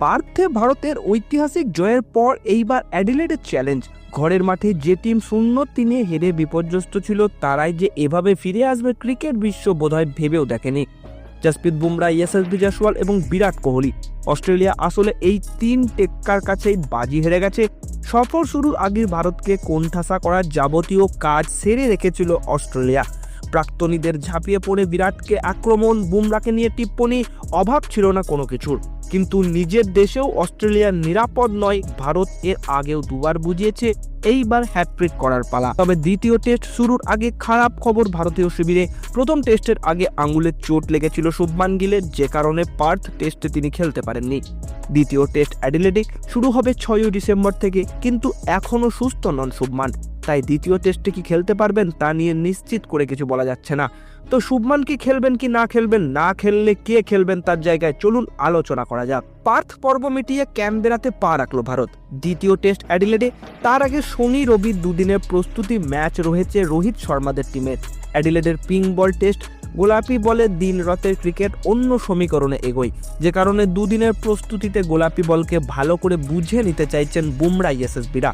পার্থে ভারতের ঐতিহাসিক জয়ের পর এইবার অ্যাডিলেডের চ্যালেঞ্জ। ঘরের মাঠে যে টিম শূন্য তিনে হেরে বিপর্যস্ত ছিল, তারাই যে এভাবে ফিরে আসবে ক্রিকেট বিশ্ব বোধহয় ভেবেও দেখেনি। জসপ্রীত বুমরা ইয়াসএসবি জয়সওয়াল এবং বিরাট কোহলি। অস্ট্রেলিয়া আসলে এই তিন টেক্কার কাছেই বাজি হেরে গেছে। সফর শুরুর আগে ভারতকে কোণঠাসা করার যাবতীয় কাজ সেরে রেখেছিল অস্ট্রেলিয়া। প্রাক্তনীদের ঝাঁপিয়ে পড়ে বিরাটকে আক্রমণ, বুমরাকে নিয়ে টিপ্পনি, অভাব ছিল না কোনো কিছুর। কিন্তু নিজের দেশেও অস্ট্রেলিয়া নিরাপদ নয়, ভারত এর আগেও দুবার বুঝিয়েছে, এইবার হ্যাট্রিক করার পালা। তবে দ্বিতীয় টেস্ট শুরুর আগে খারাপ খবর ভারতীয় শিবিরে। প্রথম টেস্টের আগে আঙুলের চোট লেগেছিল শুভমান গিলের, যে কারণে পার্থ টেস্টে তিনি খেলতে পারেননি। দ্বিতীয় টেস্ট অ্যাডিলেডে শুরু হবে ছয়ই ডিসেম্বর থেকে, কিন্তু এখনও সুস্থ নন শুভমান। তাই দ্বিতীয় টেস্টে কি খেলতে পারবেন তা নিয়ে নিশ্চিত করে কিছু বলা যাচ্ছে না। তো শুভমান কি খেলবেন কি না খেলবেন, না খেললে কে খেলবেন তার জায়গায় চলুন আলোচনা করা যাক। পার্থ পর্ব মিটিয়ে ক্যানবেরাতে পা রাখল ভারত। দ্বিতীয় টেস্ট অ্যাডিলেডে, তার আগে শনি রবি দুদিনের প্রস্তুতি ম্যাচ রয়েছে রোহিত শর্মাদের টিমের অ্যাডিলেডের পিং বল টেস্ট, গোলাপি বলে দিন রাতের ক্রিকেট অন্য সমীকরণে এগোয়। যে কারণে দুদিনের প্রস্তুতিতে গোলাপি বলকে ভালো করে বুঝে নিতে চাইছেন বুমরা এসএসবিরা।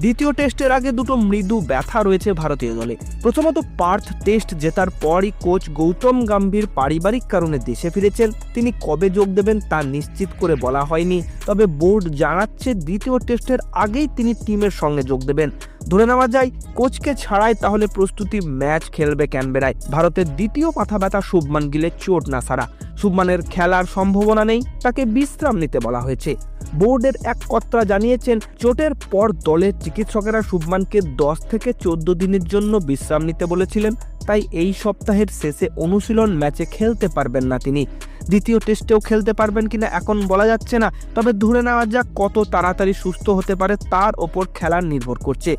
দ্বিতীয় টেস্টের আগে দুটো মৃদু ব্যথা রয়েছে ভারতীয় দলে। প্রথমত পার্থ টেস্ট জেতার পরই কোচ গৌতম গাম্ভীর পারিবারিক কারণে দেশে ফিরেছেন। তিনি কবে যোগ দেবেন তা নিশ্চিত করে বলা হয়নি, তবে বোর্ড জানাচ্ছে দ্বিতীয় টেস্টের আগেই তিনি টিমের সঙ্গে যোগ দেবেন। ধরে নেওয়া যায়, কোচকে ছাড়াই তাহলে প্রস্তুতি ম্যাচ খেলবে ক্যানবেরায়। ভারতের দ্বিতীয় মাথা ব্যথা শুভমান গিলের চোট না সারা শুভমানের খেলার সম্ভাবনা নেই, তাকে বিশ্রাম নিতে বলা হয়েছে। বোর্ডের এক কর্তা জানিয়েছেন, চোটের পর দলের চিকিৎসকেরা শুভমানকে দশ থেকে চোদ্দ দিনের জন্য বিশ্রাম নিতে বলেছিলেন। তাই এই সপ্তাহের শেষে অনুশীলন ম্যাচে খেলতে পারবেন না তিনি। দ্বিতীয় টেস্টেও খেলতে পারবেন কিনা এখন বলা যাচ্ছে না, তবে ধরে নেওয়া যাক কত তাড়াতাড়ি সুস্থ হতে পারে তার ওপর খেলার নির্ভর করছে।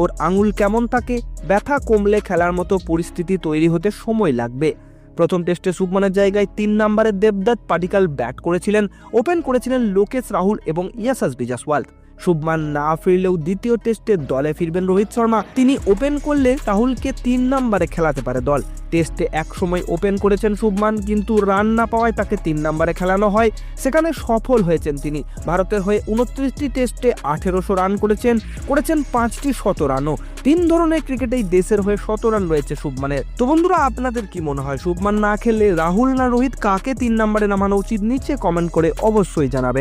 ওর আঙুল কেমন থাকে? ব্যথা কমলে খেলার মতো পরিস্থিতি তৈরি হতে সময় লাগবে। প্রথম টেস্টে শুভমানের জায়গায় তিন নম্বরে দেবদত্ত পাটিকাল ব্যাট করেছিলেন, ওপেন করেছিলেন লোকেশ রাহুল এবং ইয়াসাস বিজাসওয়াল শুভমান না ফিরলেও দ্বিতীয় টেস্টে দলে ফিরবেন রোহিত শর্মা। তিনি ওপেন করলে রাহুলকে তিন নম্বরে খেলাতে পারে দল। টেস্টে এক সময় ওপেন করেছেন শুভমান, কিন্তু রান না পাওয়ায় তাকে তিন নম্বরে খেলানো হয়। সেখানে সফল হয়েছেন তিনি। ভারতের হয়ে উনত্রিশটি টেস্টে আঠেরোশো রান করেছেন করেছেন পাঁচটি শত রানও। তিন ধরনের ক্রিকেটেই দেশের হয়ে শত রান রয়েছে শুভমানের। তো বন্ধুরা, আপনাদের কি মনে হয়, শুভমান না খেললে রাহুল না রোহিত কাকে তিন নম্বরে নামানো উচিত? নিচে কমেন্ট করে অবশ্যই জানাবেন।